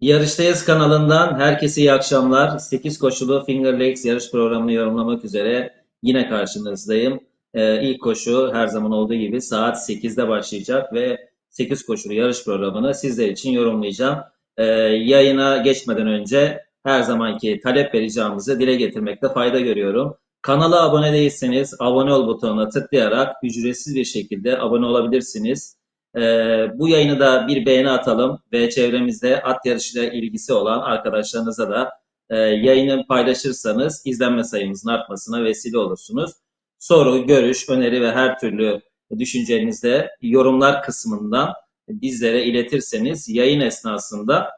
Yarıştayız kanalından herkese iyi akşamlar. 8 koşulu Finger Lakes yarış programını yorumlamak üzere yine karşınızdayım. Ee, ilk koşu her zaman olduğu gibi saat 8'de başlayacak ve 8 koşulu yarış programını sizler için yorumlayacağım. Ee, yayına geçmeden önce her zamanki talep ve ricamızı dile getirmekte fayda görüyorum. Kanala abone değilseniz abone ol butonuna tıklayarak ücretsiz bir şekilde abone olabilirsiniz. Ee, bu yayını da bir beğeni atalım ve çevremizde at yarışıyla ilgisi olan arkadaşlarınıza da e, yayını paylaşırsanız izlenme sayımızın artmasına vesile olursunuz. Soru, görüş, öneri ve her türlü düşüncenizi de yorumlar kısmından bizlere iletirseniz yayın esnasında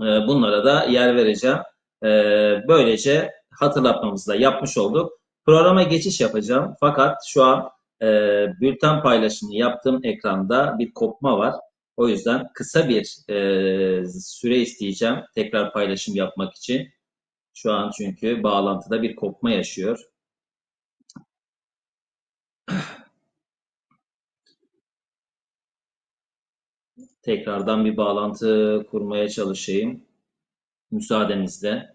e, bunlara da yer vereceğim. E, böylece hatırlatmamızı da yapmış olduk. Programa geçiş yapacağım fakat şu an e, bülten paylaşımı yaptığım ekranda bir kopma var. O yüzden kısa bir e, süre isteyeceğim tekrar paylaşım yapmak için. Şu an çünkü bağlantıda bir kopma yaşıyor. Tekrardan bir bağlantı kurmaya çalışayım. Müsaadenizle.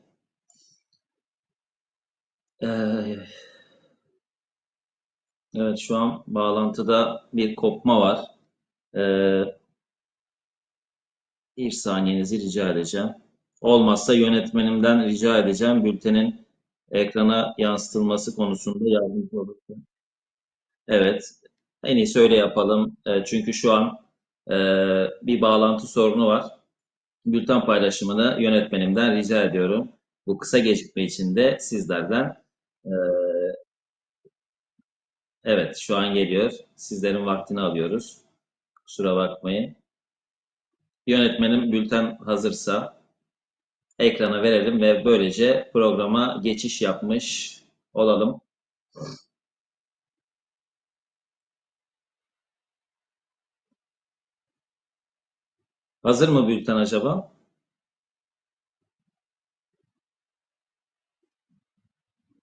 Ee, Evet şu an bağlantıda bir kopma var. Ee, bir saniyenizi rica edeceğim. Olmazsa yönetmenimden rica edeceğim bültenin ekrana yansıtılması konusunda yardımcı olursun. Evet, en iyisi öyle yapalım. Ee, çünkü şu an e, bir bağlantı sorunu var. Bülten paylaşımını yönetmenimden rica ediyorum. Bu kısa gecikme için de sizlerden e, Evet, şu an geliyor. Sizlerin vaktini alıyoruz. Kusura bakmayın. Yönetmenim bülten hazırsa ekrana verelim ve böylece programa geçiş yapmış olalım. Hazır mı bülten acaba?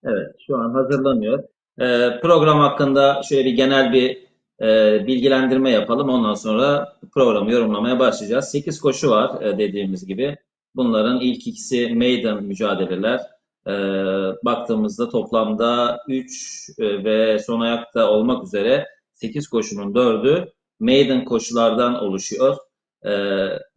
Evet, şu an hazırlanıyor. Ee, program hakkında şöyle bir genel bir e, bilgilendirme yapalım. Ondan sonra programı yorumlamaya başlayacağız. 8 koşu var e, dediğimiz gibi. Bunların ilk ikisi maiden mücadeleler. E, baktığımızda toplamda 3 e, ve son ayakta olmak üzere 8 koşunun 4'ü maiden koşulardan oluşuyor. E,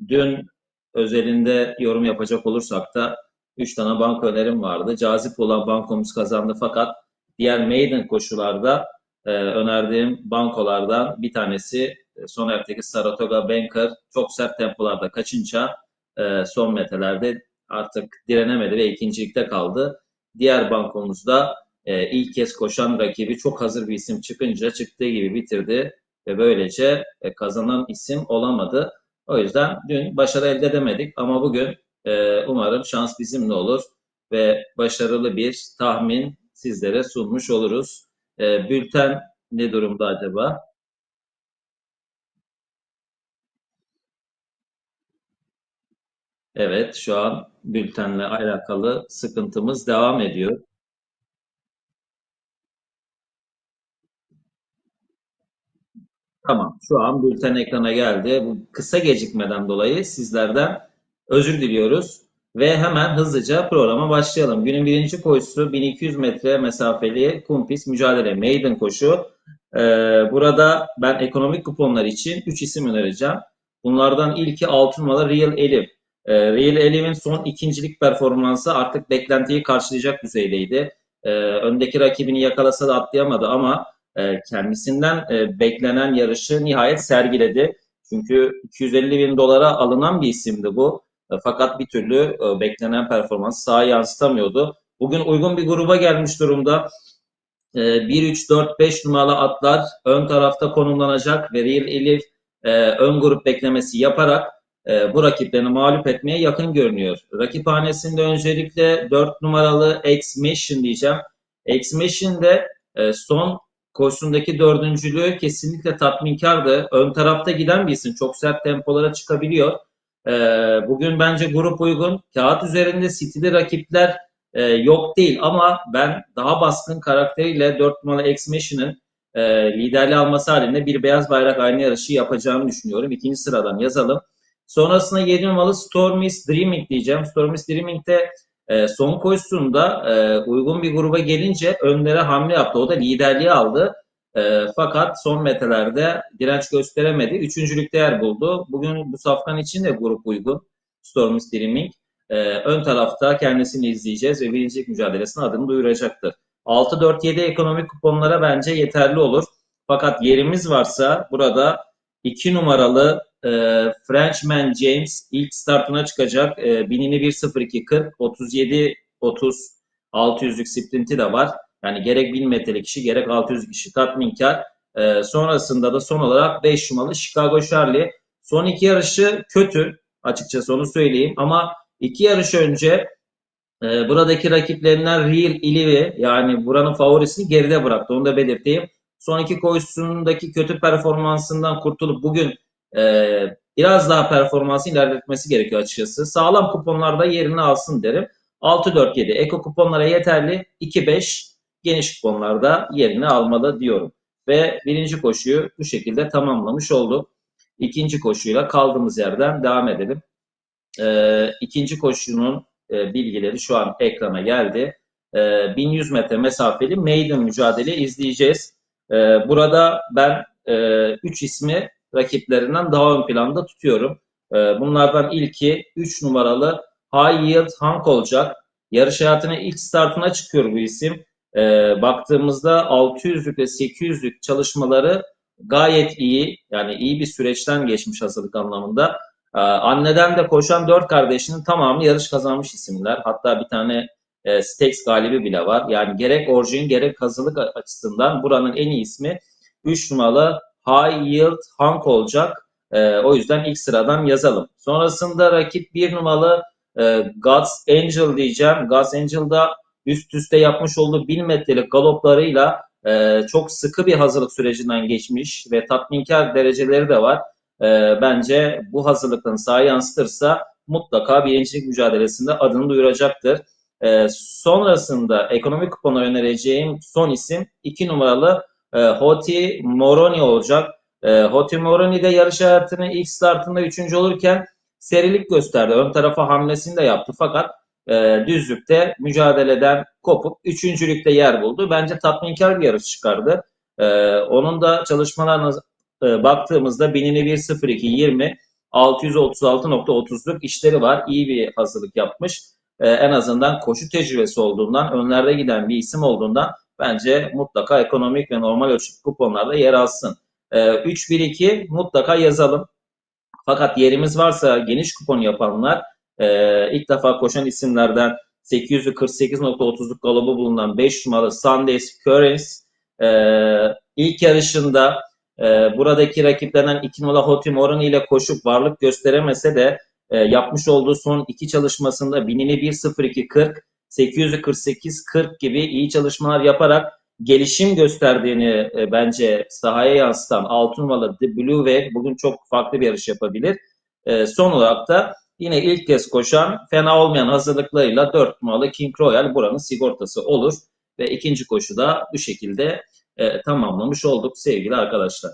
dün özelinde yorum yapacak olursak da 3 tane banko önerim vardı. Cazip olan bankomuz kazandı fakat diğer maiden koşularda e, önerdiğim bankolardan bir tanesi e, son ayaktaki Saratoga Banker çok sert tempolarda kaçınca e, son metrelerde artık direnemedi ve ikincilikte kaldı. Diğer bankomuzda e, ilk kez koşan rakibi çok hazır bir isim çıkınca çıktığı gibi bitirdi ve böylece e, kazanan isim olamadı. O yüzden dün başarı elde edemedik ama bugün e, umarım şans bizimle olur ve başarılı bir tahmin sizlere sunmuş oluruz. E, bülten ne durumda acaba? Evet, şu an bültenle alakalı sıkıntımız devam ediyor. Tamam, şu an bülten ekrana geldi. Bu kısa gecikmeden dolayı sizlerden özür diliyoruz ve hemen hızlıca programa başlayalım. Günün birinci koşusu 1200 metre mesafeli kumpis mücadele maiden koşu. Ee, burada ben ekonomik kuponlar için 3 isim önereceğim. Bunlardan ilki 6 numaralı Real Elif. Ee, Real Elif'in son ikincilik performansı artık beklentiyi karşılayacak düzeydeydi. Ee, öndeki rakibini yakalasa da atlayamadı ama e, kendisinden e, beklenen yarışı nihayet sergiledi. Çünkü 250 bin dolara alınan bir isimdi bu. E, fakat bir türlü beklenen performans sağa yansıtamıyordu. Bugün uygun bir gruba gelmiş durumda. 1, 3, 4, 5 numaralı atlar ön tarafta konumlanacak ve Real Elif ön grup beklemesi yaparak bu rakiplerini mağlup etmeye yakın görünüyor. Rakiphanesinde öncelikle 4 numaralı X-Mission diyeceğim. X-Mission de son koşusundaki dördüncülüğü kesinlikle tatminkardı. Ön tarafta giden bir isim. Çok sert tempolara çıkabiliyor. E, bugün bence grup uygun. Kağıt üzerinde stili rakipler e, yok değil ama ben daha baskın karakteriyle 4 numaralı X-Machine'ın e, liderliği alması halinde bir beyaz bayrak aynı yarışı yapacağını düşünüyorum. İkinci sıradan yazalım. Sonrasında 7 numaralı Storm is Dreaming diyeceğim. Storm is Dreaming'de e, son koşusunda e, uygun bir gruba gelince önlere hamle yaptı. O da liderliği aldı. E, fakat son metrelerde direnç gösteremedi. Üçüncülükte yer buldu. Bugün bu safkan için de grup uygun. Storm is Dreaming. E, ön tarafta kendisini izleyeceğiz ve birincilik mücadelesine adını duyuracaktır. 6-4-7 ekonomik kuponlara bence yeterli olur. Fakat yerimiz varsa burada 2 numaralı e, Frenchman James ilk startına çıkacak. E, binini 1.02.40, 37 30 600'lük sprinti de var. Yani gerek 1000 metrelik kişi gerek 600 kişi tatminkar. E, sonrasında da son olarak 5 numaralı Chicago Charlie. Son iki yarışı kötü açıkçası onu söyleyeyim ama iki yarış önce e, buradaki rakiplerinden Real Ilivi yani buranın favorisini geride bıraktı. Onu da belirteyim. Son iki koşusundaki kötü performansından kurtulup bugün e, biraz daha performansı ilerletmesi gerekiyor açıkçası. Sağlam kuponlarda yerini alsın derim. 6-4-7 eko kuponlara yeterli. 2-5 geniş kuponlarda yerini almalı diyorum. Ve birinci koşuyu bu şekilde tamamlamış olduk. İkinci koşuyla kaldığımız yerden devam edelim. E, ikinci koşunun e, bilgileri şu an ekrana geldi. E, 1100 metre mesafeli maiden mücadele izleyeceğiz. E, burada ben 3 e, ismi rakiplerinden daha ön planda tutuyorum. E, bunlardan ilki 3 numaralı High Yield Hank olacak. Yarış hayatına ilk startına çıkıyor bu isim. E, baktığımızda 600'lük ve 800'lük çalışmaları gayet iyi. Yani iyi bir süreçten geçmiş hazırlık anlamında. Ee, anneden de koşan dört kardeşinin tamamı yarış kazanmış isimler. Hatta bir tane e, Stakes galibi bile var. Yani gerek orijin gerek hazırlık açısından buranın en iyi ismi 3 numaralı High Yield Hank olacak. E, o yüzden ilk sıradan yazalım. Sonrasında rakip 1 numaralı e, God's Angel diyeceğim. God's Angel'da üst üste yapmış olduğu 1000 metrelik galoplarıyla e, çok sıkı bir hazırlık sürecinden geçmiş ve tatminkar dereceleri de var e, bence bu hazırlıklarını sahaya yansıtırsa mutlaka birincilik mücadelesinde adını duyuracaktır. E, sonrasında ekonomik kupona önereceğim son isim 2 numaralı e, Hoti Moroni olacak. E, Hoti Moroni de yarış hayatının ilk startında 3. olurken serilik gösterdi. Ön tarafa hamlesini de yaptı fakat e, düzlükte mücadeleden kopup üçüncülükte yer buldu. Bence tatminkar bir yarış çıkardı. E, onun da çalışmalarına e, baktığımızda binini 1.02.20 636.30'luk işleri var. İyi bir hazırlık yapmış. E, en azından koşu tecrübesi olduğundan, önlerde giden bir isim olduğundan bence mutlaka ekonomik ve normal ölçü kuponlarda yer alsın. E, 3-1-2 mutlaka yazalım. Fakat yerimiz varsa geniş kupon yapanlar e, ilk defa koşan isimlerden 848.30'luk galobu bulunan 5 numaralı Sundays Currents e, ilk yarışında e, buradaki rakiplerinden 2 numaralı Hoti Morani ile koşup varlık gösteremese de e, yapmış olduğu son iki çalışmasında binini 1.02.40, 848.40 gibi iyi çalışmalar yaparak gelişim gösterdiğini e, bence sahaya yansıtan 6 numaralı The Blue Wave bugün çok farklı bir yarış yapabilir. E, son olarak da yine ilk kez koşan fena olmayan hazırlıklarıyla 4 numaralı King Royal buranın sigortası olur ve ikinci koşuda bu şekilde e, tamamlamış olduk sevgili arkadaşlar.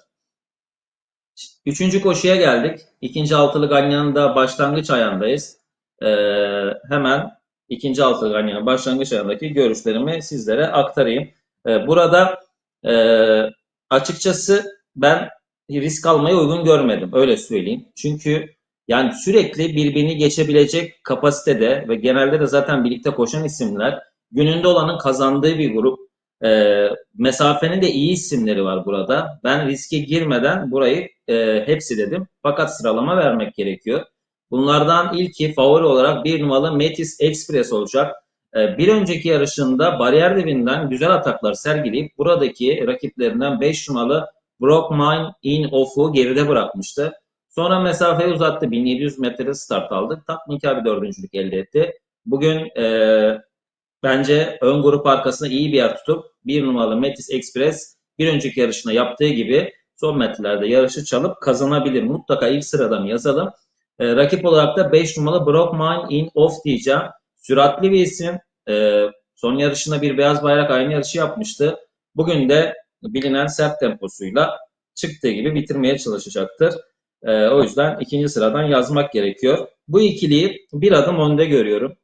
Üçüncü koşuya geldik. İkinci altılı ganyanın da başlangıç ayağındayız. E, hemen ikinci altılı ganyanın başlangıç ayağındaki görüşlerimi sizlere aktarayım. E, burada e, açıkçası ben risk almayı uygun görmedim. Öyle söyleyeyim. Çünkü yani sürekli birbirini geçebilecek kapasitede ve genelde de zaten birlikte koşan isimler gününde olanın kazandığı bir grup. E, mesafenin de iyi isimleri var burada. Ben riske girmeden burayı e, hepsi dedim. Fakat sıralama vermek gerekiyor. Bunlardan ilki favori olarak bir numaralı Metis Express olacak. E, bir önceki yarışında bariyer dibinden güzel ataklar sergileyip buradaki rakiplerinden 5 numaralı Brock Mine In Off'u geride bırakmıştı. Sonra mesafeyi uzattı. 1700 metrede start aldı. Tatminkar bir dördüncülük elde etti. Bugün e, bence ön grup arkasında iyi bir yer tutup bir numaralı Metis Express bir önceki yarışında yaptığı gibi son metrelerde yarışı çalıp kazanabilir. Mutlaka ilk sıradan yazalım. E, rakip olarak da 5 numaralı Brock Mine in Off diyeceğim. Süratli bir isim. E, son yarışında bir beyaz bayrak aynı yarışı yapmıştı. Bugün de bilinen sert temposuyla çıktığı gibi bitirmeye çalışacaktır. E, o yüzden ikinci sıradan yazmak gerekiyor. Bu ikiliyi bir adım önde görüyorum.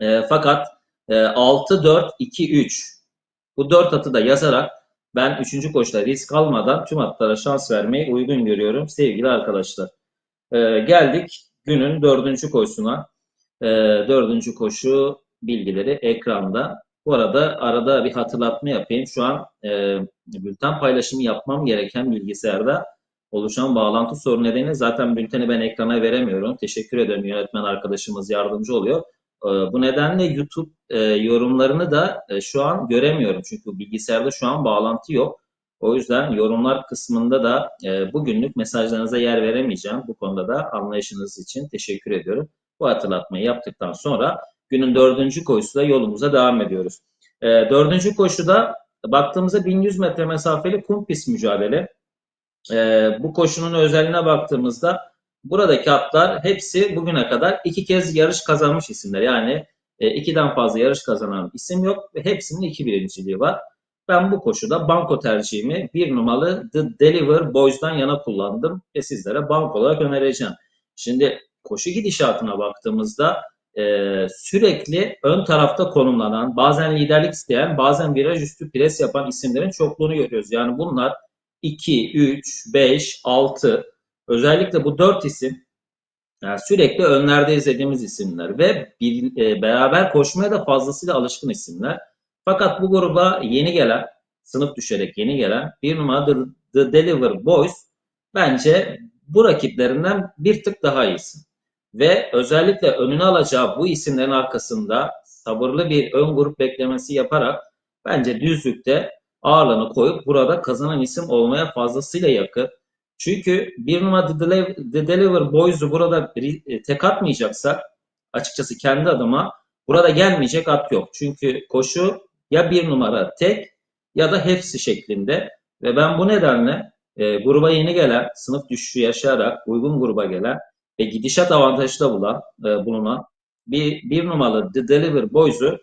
E, fakat e, 6-4-2-3 bu dört atı da yazarak ben üçüncü koşuda risk almadan tüm atlara şans vermeyi uygun görüyorum sevgili arkadaşlar. E, geldik günün dördüncü koşusuna. E, dördüncü koşu bilgileri ekranda. Bu arada arada bir hatırlatma yapayım. Şu an e, bülten paylaşımı yapmam gereken bilgisayarda oluşan bağlantı sorunu nedeniyle zaten bülteni ben ekrana veremiyorum. Teşekkür ederim yönetmen arkadaşımız yardımcı oluyor. E, bu nedenle YouTube e, yorumlarını da e, şu an göremiyorum. Çünkü bilgisayarda şu an bağlantı yok. O yüzden yorumlar kısmında da e, bugünlük mesajlarınıza yer veremeyeceğim. Bu konuda da anlayışınız için teşekkür ediyorum. Bu hatırlatmayı yaptıktan sonra günün dördüncü koşusuyla yolumuza devam ediyoruz. E, dördüncü koşuda baktığımızda 1100 metre mesafeli kumpis mücadele. E, bu koşunun özelliğine baktığımızda buradaki atlar hepsi bugüne kadar iki kez yarış kazanmış isimler. Yani e, ikiden fazla yarış kazanan isim yok ve hepsinin iki birinciliği var. Ben bu koşuda banko tercihimi bir numaralı The Deliver Boys'dan yana kullandım ve sizlere banko olarak önereceğim. Şimdi koşu gidişatına baktığımızda e, sürekli ön tarafta konumlanan, bazen liderlik isteyen, bazen viraj üstü pres yapan isimlerin çokluğunu görüyoruz. Yani bunlar 2, 3, 5, 6 özellikle bu 4 isim yani sürekli önlerde izlediğimiz isimler ve bir, e, beraber koşmaya da fazlasıyla alışkın isimler. Fakat bu gruba yeni gelen, sınıf düşerek yeni gelen bir numara The, Deliver Boys bence bu rakiplerinden bir tık daha iyisi. Ve özellikle önüne alacağı bu isimlerin arkasında sabırlı bir ön grup beklemesi yaparak bence düzlükte ağırlığını koyup burada kazanan isim olmaya fazlasıyla yakın. Çünkü bir numara The Deliver, The Deliver Boys'u burada e, tek atmayacaksak açıkçası kendi adıma burada gelmeyecek at yok. Çünkü koşu ya bir numara tek ya da hepsi şeklinde ve ben bu nedenle e, gruba yeni gelen, sınıf düşüşü yaşayarak uygun gruba gelen ve gidişat avantajı da bulan, e, bulunan bir, bir numaralı The Deliver Boys'u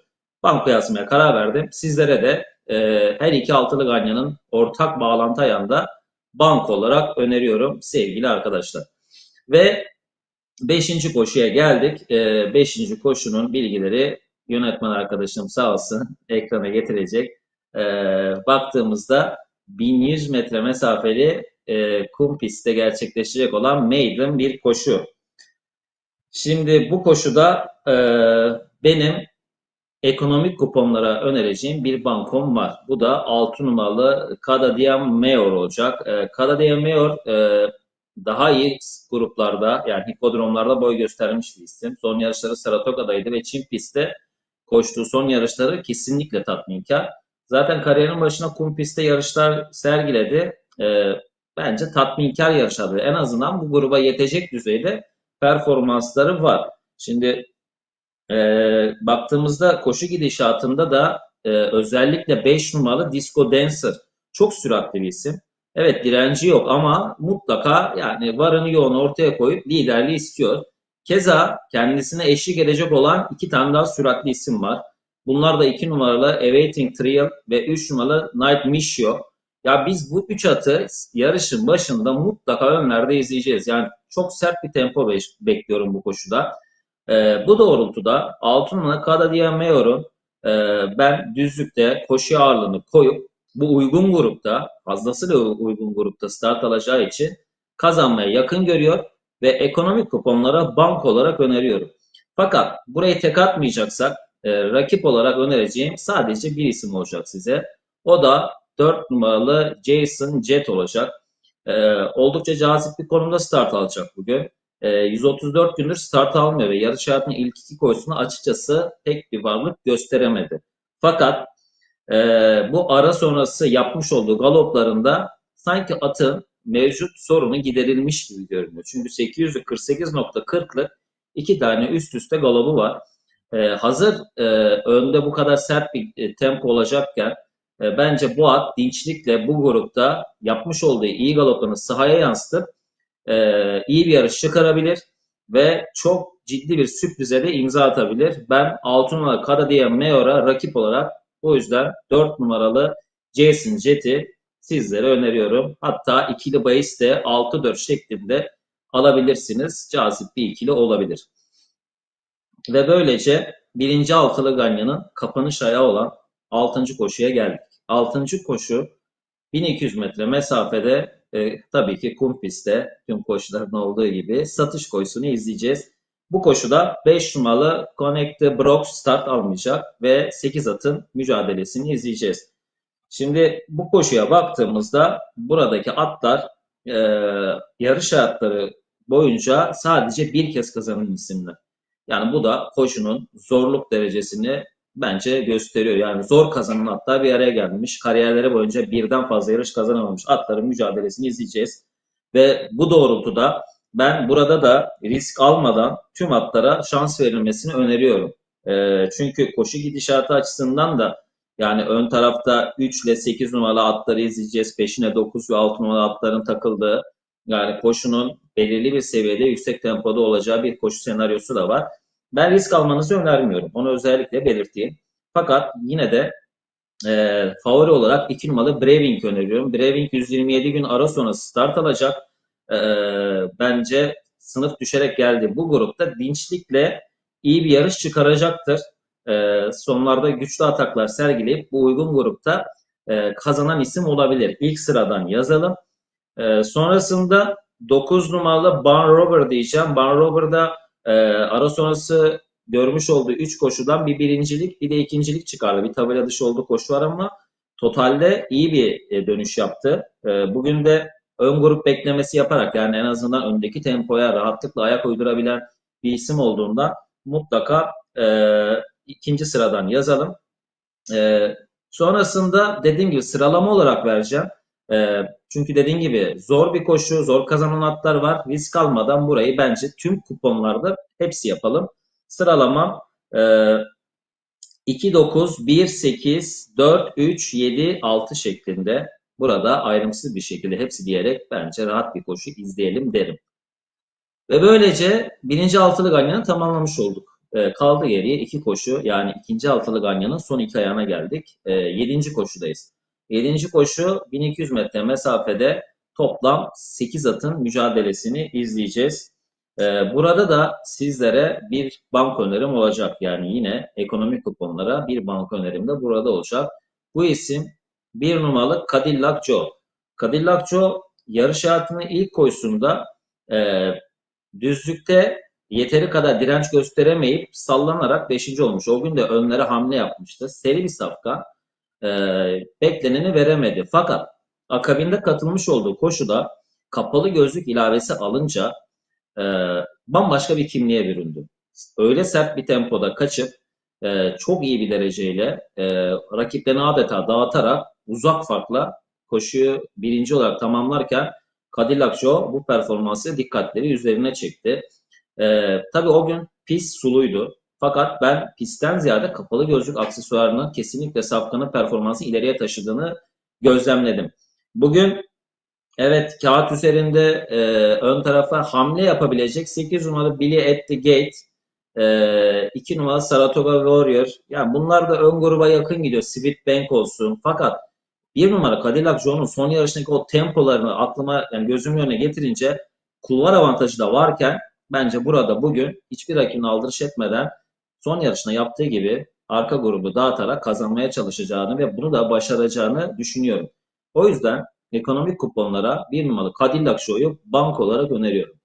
banko yazmaya karar verdim. Sizlere de e, her iki altılı ganyanın ortak bağlantı ayağında bank olarak öneriyorum sevgili arkadaşlar. Ve beşinci koşuya geldik. E, beşinci koşunun bilgileri yönetmen arkadaşım sağ olsun ekrana getirecek. E, baktığımızda 1100 metre mesafeli e, kum pistte gerçekleşecek olan maiden bir koşu. Şimdi bu koşuda e, benim ekonomik kuponlara önereceğim bir bankom var. Bu da 6 numaralı Cada Mayor olacak. E, Cada Mayor e, daha iyi gruplarda yani hipodromlarda boy göstermiş bir isim. Son yarışları Saratoga'daydı ve Çin pistte koştuğu son yarışları kesinlikle tatminkar. Zaten kariyerinin başına kum pistte yarışlar sergiledi. E, bence tatminkar yarışlar. En azından bu gruba yetecek düzeyde performansları var. Şimdi e, baktığımızda koşu gidişatında da e, özellikle 5 numaralı Disco Dancer çok süratli bir isim. Evet direnci yok ama mutlaka yani varını yoğunu ortaya koyup liderliği istiyor. Keza kendisine eşlik edecek olan iki tane daha süratli isim var. Bunlar da 2 numaralı Awaiting Trial ve 3 numaralı Night Mission. Ya biz bu üç atı yarışın başında mutlaka önlerde izleyeceğiz. Yani çok sert bir tempo bekliyorum bu koşuda. E, bu doğrultuda 6 numaralı Cada Mayor'un e, ben düzlükte koşu ağırlığını koyup bu uygun grupta fazlasıyla uygun grupta start alacağı için kazanmaya yakın görüyor ve ekonomik kuponlara bank olarak öneriyorum. Fakat burayı tek atmayacaksak e, rakip olarak önereceğim sadece bir isim olacak size. O da 4 numaralı Jason Jet olacak. E, oldukça cazip bir konumda start alacak bugün. 134 ee, gündür start almıyor ve yarış hayatının ilk iki koşusunda açıkçası pek bir varlık gösteremedi. Fakat e, bu ara sonrası yapmış olduğu galoplarında sanki atın mevcut sorunu giderilmiş gibi görünüyor. Çünkü 848.40'lık iki tane üst üste galobu var. E, hazır e, önde bu kadar sert bir e, tempo olacakken e, bence bu at dinçlikle bu grupta yapmış olduğu iyi galopunu sahaya yansıtıp e, iyi bir yarış çıkarabilir ve çok ciddi bir sürprize de imza atabilir. Ben 6 numaralı Karadia Mayor'a rakip olarak o yüzden 4 numaralı Jason Jet'i sizlere öneriyorum. Hatta ikili bahis de 6-4 şeklinde alabilirsiniz. Cazip bir ikili olabilir. Ve böylece birinci altılı ganyanın kapanış ayağı olan 6. koşuya geldik. 6. koşu 1200 metre mesafede e, tabii ki kum pistte tüm koşuların olduğu gibi satış koşusunu izleyeceğiz. Bu koşuda 5 numaralı Connect the Brox start almayacak ve 8 atın mücadelesini izleyeceğiz. Şimdi bu koşuya baktığımızda buradaki atlar e, yarış hayatları boyunca sadece bir kez kazanan isimler. Yani bu da koşunun zorluk derecesini bence gösteriyor. Yani zor kazanan atlar bir araya gelmiş. Kariyerleri boyunca birden fazla yarış kazanamamış atların mücadelesini izleyeceğiz. Ve bu doğrultuda ben burada da risk almadan tüm atlara şans verilmesini öneriyorum. E, çünkü koşu gidişatı açısından da yani ön tarafta 3 ile 8 numaralı atları izleyeceğiz. Peşine 9 ve 6 numaralı atların takıldığı yani koşunun belirli bir seviyede yüksek tempoda olacağı bir koşu senaryosu da var. Ben risk almanızı önermiyorum. Onu özellikle belirteyim. Fakat yine de e, favori olarak 2 numaralı Breving öneriyorum. Breving 127 gün ara sonrası start alacak. E, bence sınıf düşerek geldi. Bu grupta dinçlikle iyi bir yarış çıkaracaktır. E, sonlarda güçlü ataklar sergileyip bu uygun grupta e, kazanan isim olabilir. İlk sıradan yazalım. E, sonrasında 9 numaralı Barn Rover diyeceğim. Barn Rover'da e, ara sonrası görmüş olduğu 3 koşudan bir birincilik bir de ikincilik çıkardı. Bir tabela dışı olduğu koşu var ama totalde iyi bir e, dönüş yaptı. E, bugün de ön grup beklemesi yaparak yani en azından öndeki tempoya rahatlıkla ayak uydurabilen bir isim olduğunda mutlaka e, ikinci sıradan yazalım. E, sonrasında dediğim gibi sıralama olarak vereceğim. E, çünkü dediğim gibi zor bir koşu, zor kazanan atlar var. Risk almadan burayı bence tüm kuponlarda hepsi yapalım. Sıralamam e, 2, 9, 1, 8, 4, 3, 7, 6 şeklinde. Burada ayrımsız bir şekilde hepsi diyerek bence rahat bir koşu izleyelim derim. Ve böylece birinci altılı ganyanı tamamlamış olduk. E, kaldı geriye iki koşu yani ikinci altılı ganyanın son iki ayağına geldik. E, yedinci koşudayız. Yedinci koşu 1200 metre mesafede toplam 8 atın mücadelesini izleyeceğiz. Ee, burada da sizlere bir bank önerim olacak. Yani yine ekonomik kuponlara bir bank önerim de burada olacak. Bu isim bir numaralı Cadillac Joe. Cadillac Joe yarış hayatının ilk koşusunda e, düzlükte yeteri kadar direnç gösteremeyip sallanarak 5. olmuş. O gün de önlere hamle yapmıştı. Seri bir safka. E, bekleneni veremedi. Fakat akabinde katılmış olduğu koşuda kapalı gözlük ilavesi alınca e, bambaşka bir kimliğe büründü. Öyle sert bir tempoda kaçıp e, çok iyi bir dereceyle e, rakiplerini adeta dağıtarak uzak farkla koşuyu birinci olarak tamamlarken Cadillac Joe bu performansı dikkatleri üzerine çekti. E, tabii o gün pist suluydu. Fakat ben pistten ziyade kapalı gözlük aksesuarının kesinlikle Safkan'ın performansı ileriye taşıdığını gözlemledim. Bugün evet kağıt üzerinde e, ön tarafa hamle yapabilecek 8 numaralı Billy at the Gate, e, 2 numaralı Saratoga Warrior. Yani bunlar da ön gruba yakın gidiyor. Sweet Bank olsun. Fakat bir numara Cadillac Joe'nun son yarışındaki o tempolarını aklıma yani gözümün önüne getirince kulvar avantajı da varken bence burada bugün hiçbir rakibine aldırış etmeden son yarışında yaptığı gibi arka grubu dağıtarak kazanmaya çalışacağını ve bunu da başaracağını düşünüyorum. O yüzden ekonomik kuponlara bir numaralı Cadillac Show'u bank olarak öneriyorum.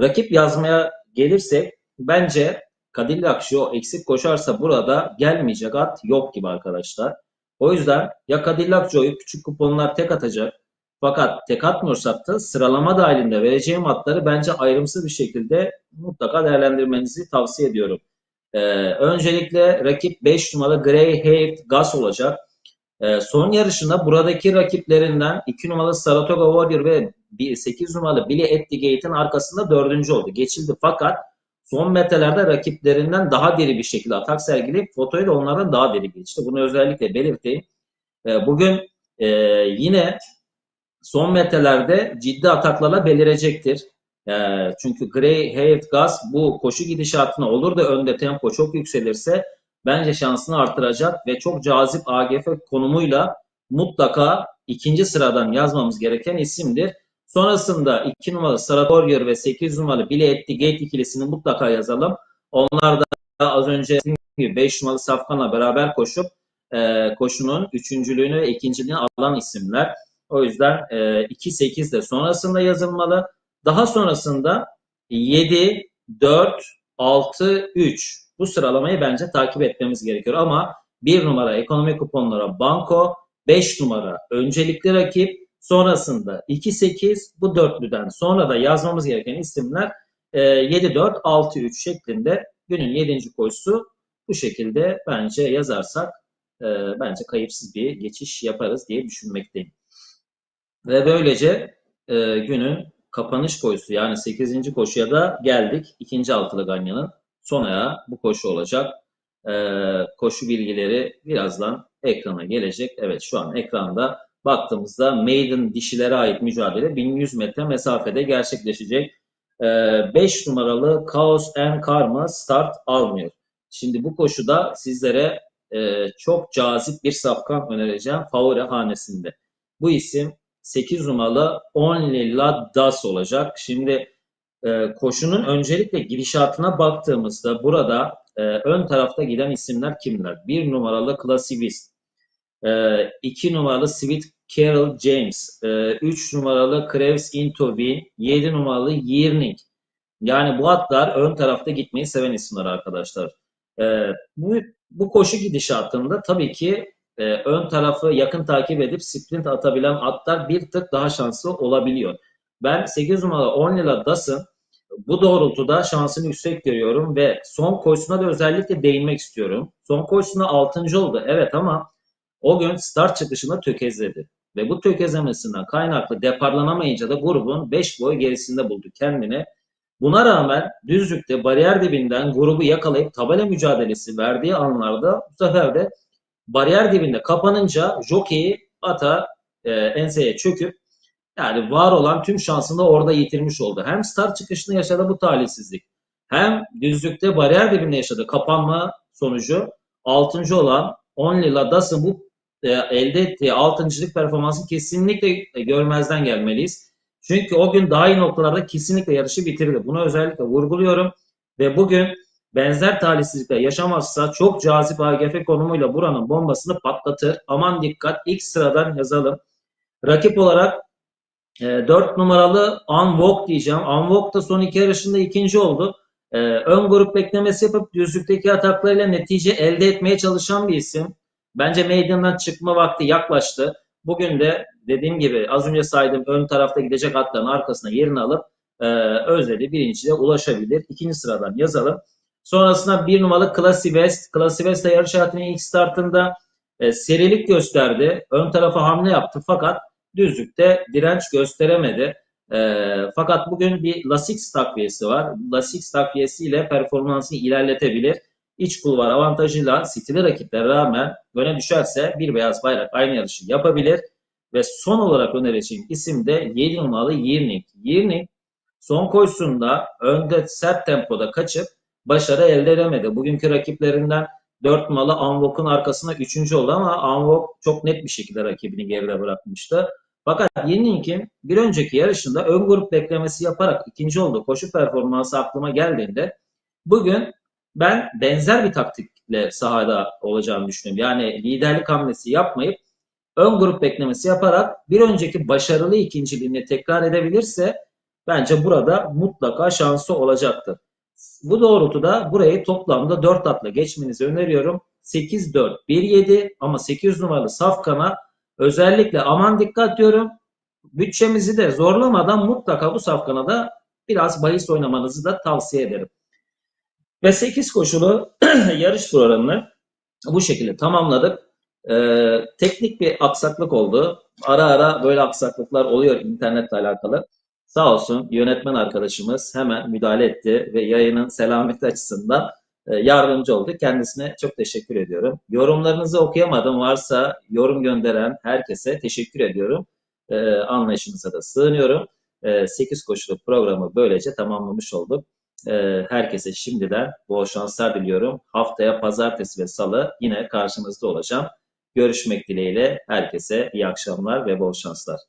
Rakip yazmaya gelirsek bence Cadillac Show eksik koşarsa burada gelmeyecek at yok gibi arkadaşlar. O yüzden ya Cadillac Show'u küçük kuponlar tek atacak fakat tek atmıyorsak da sıralama dahilinde vereceğim atları bence ayrımsız bir şekilde mutlaka değerlendirmenizi tavsiye ediyorum. Ee, öncelikle rakip 5 numaralı Grey Haired Gas olacak. Ee, son yarışında buradaki rakiplerinden 2 numaralı Saratoga Warrior ve 8 numaralı Billy Ettigate'in arkasında dördüncü oldu. Geçildi fakat son metrelerde rakiplerinden daha deri bir şekilde atak sergileyip fotoyu da onlardan daha deri geçti. Bunu özellikle belirteyim. Ee, bugün e, yine son metrelerde ciddi ataklarla belirecektir. E, çünkü Gray Haired Gas bu koşu gidişatına olur da önde tempo çok yükselirse bence şansını artıracak ve çok cazip AGF konumuyla mutlaka ikinci sıradan yazmamız gereken isimdir. Sonrasında 2 numaralı Saratorio ve 8 numaralı Biletti Gate ikilisini mutlaka yazalım. Onlar da az önce dediğim gibi 5 numaralı Safkan'la beraber koşup e, koşunun üçüncülüğünü ve ikinciliğini alan isimler. O yüzden e, 2-8 de sonrasında yazılmalı. Daha sonrasında 7, 4, 6, 3 bu sıralamayı bence takip etmemiz gerekiyor. Ama 1 numara ekonomi kuponlara banko, 5 numara öncelikli rakip, sonrasında 2-8 bu dörtlüden sonra da yazmamız gereken isimler e, 7-4-6-3 şeklinde günün 7. koşusu bu şekilde bence yazarsak e, bence kayıpsız bir geçiş yaparız diye düşünmekteyim. Ve böylece e, günün kapanış koşusu yani 8. koşuya da geldik. İkinci altılı ganyanın son ayağı bu koşu olacak. E, koşu bilgileri birazdan ekrana gelecek. Evet şu an ekranda baktığımızda maiden dişilere ait mücadele 1100 metre mesafede gerçekleşecek. 5 numaralı Chaos and Karma start almıyor. Şimdi bu koşuda sizlere e, çok cazip bir safkan önereceğim favori hanesinde. Bu isim 8 numaralı Only Das olacak. Şimdi e, koşunun öncelikle gidişatına baktığımızda burada e, ön tarafta giden isimler kimler? 1 numaralı Classivist, 2 numaralı Sweet Carol James, 3 numaralı Krebs Intovin, 7 numaralı Yearning. Yani bu atlar ön tarafta gitmeyi seven isimler arkadaşlar. Bu, bu koşu gidişatında tabii ki e, ön tarafı yakın takip edip sprint atabilen atlar bir tık daha şanslı olabiliyor. Ben 8 numaralı 10 lira Das'ın bu doğrultuda şansını yüksek görüyorum ve son koşusuna da özellikle değinmek istiyorum. Son koşusunda 6. oldu evet ama o gün start çıkışında tökezledi. Ve bu tökezlemesinden kaynaklı deparlanamayınca da grubun 5 boy gerisinde buldu kendini. Buna rağmen düzlükte bariyer dibinden grubu yakalayıp tabela mücadelesi verdiği anlarda bu sefer de bariyer dibinde kapanınca jokeyi ata e, enseye çöküp yani var olan tüm şansını da orada yitirmiş oldu. Hem start çıkışında yaşadı bu talihsizlik. Hem düzlükte bariyer dibinde yaşadı kapanma sonucu 6. olan Only Ladas'ın bu e, elde ettiği 6.lık performansı kesinlikle görmezden gelmeliyiz. Çünkü o gün daha iyi noktalarda kesinlikle yarışı bitirdi. Bunu özellikle vurguluyorum. Ve bugün benzer talihsizlikler yaşamazsa çok cazip AGF konumuyla buranın bombasını patlatır. Aman dikkat ilk sıradan yazalım. Rakip olarak e, 4 numaralı Unwalk diyeceğim. Unwalk da son iki yarışında ikinci oldu. E, ön grup beklemesi yapıp düzlükteki ataklarıyla netice elde etmeye çalışan bir isim. Bence meydandan çıkma vakti yaklaştı. Bugün de dediğim gibi az önce saydığım ön tarafta gidecek atların arkasına yerini alıp e, Özeli birinciliğe ulaşabilir. İkinci sıradan yazalım. Sonrasında bir numaralı Classy West. Classy West de yarış hayatının ilk startında e, serilik gösterdi. Ön tarafa hamle yaptı fakat düzlükte direnç gösteremedi. E, fakat bugün bir Lasix takviyesi var. Lasix takviyesi ile performansını ilerletebilir. İç kulvar avantajıyla stili rakiplere rağmen öne düşerse bir beyaz bayrak aynı yarışı yapabilir. Ve son olarak önereceğim isim de 7 numaralı Yirnik. Yirnik son koşusunda önde sert tempoda kaçıp başarı elde edemedi. Bugünkü rakiplerinden 4 numaralı Anvok'un arkasında 3. oldu ama Anvok çok net bir şekilde rakibini geride bırakmıştı. Fakat Yenink'in bir önceki yarışında ön grup beklemesi yaparak ikinci oldu. Koşu performansı aklıma geldiğinde bugün ben benzer bir taktikle sahada olacağını düşünüyorum. Yani liderlik hamlesi yapmayıp ön grup beklemesi yaparak bir önceki başarılı ikinciliğini tekrar edebilirse bence burada mutlaka şansı olacaktır. Bu doğrultuda burayı toplamda 4 atla geçmenizi öneriyorum. 8-4-1-7 ama 8 numaralı Safkan'a özellikle aman dikkat diyorum. Bütçemizi de zorlamadan mutlaka bu Safkan'a da biraz bahis oynamanızı da tavsiye ederim. Ve 8 koşulu yarış programını bu şekilde tamamladık. Ee, teknik bir aksaklık oldu. Ara ara böyle aksaklıklar oluyor internetle alakalı. Sağ olsun yönetmen arkadaşımız hemen müdahale etti ve yayının selameti açısından e, yardımcı oldu. Kendisine çok teşekkür ediyorum. Yorumlarınızı okuyamadım. Varsa yorum gönderen herkese teşekkür ediyorum. Ee, anlayışınıza da sığınıyorum. 8 ee, koşulu programı böylece tamamlamış olduk. Herkese şimdiden bol şanslar diliyorum. Haftaya pazartesi ve salı yine karşınızda olacağım. görüşmek dileğiyle herkese iyi akşamlar ve bol şanslar.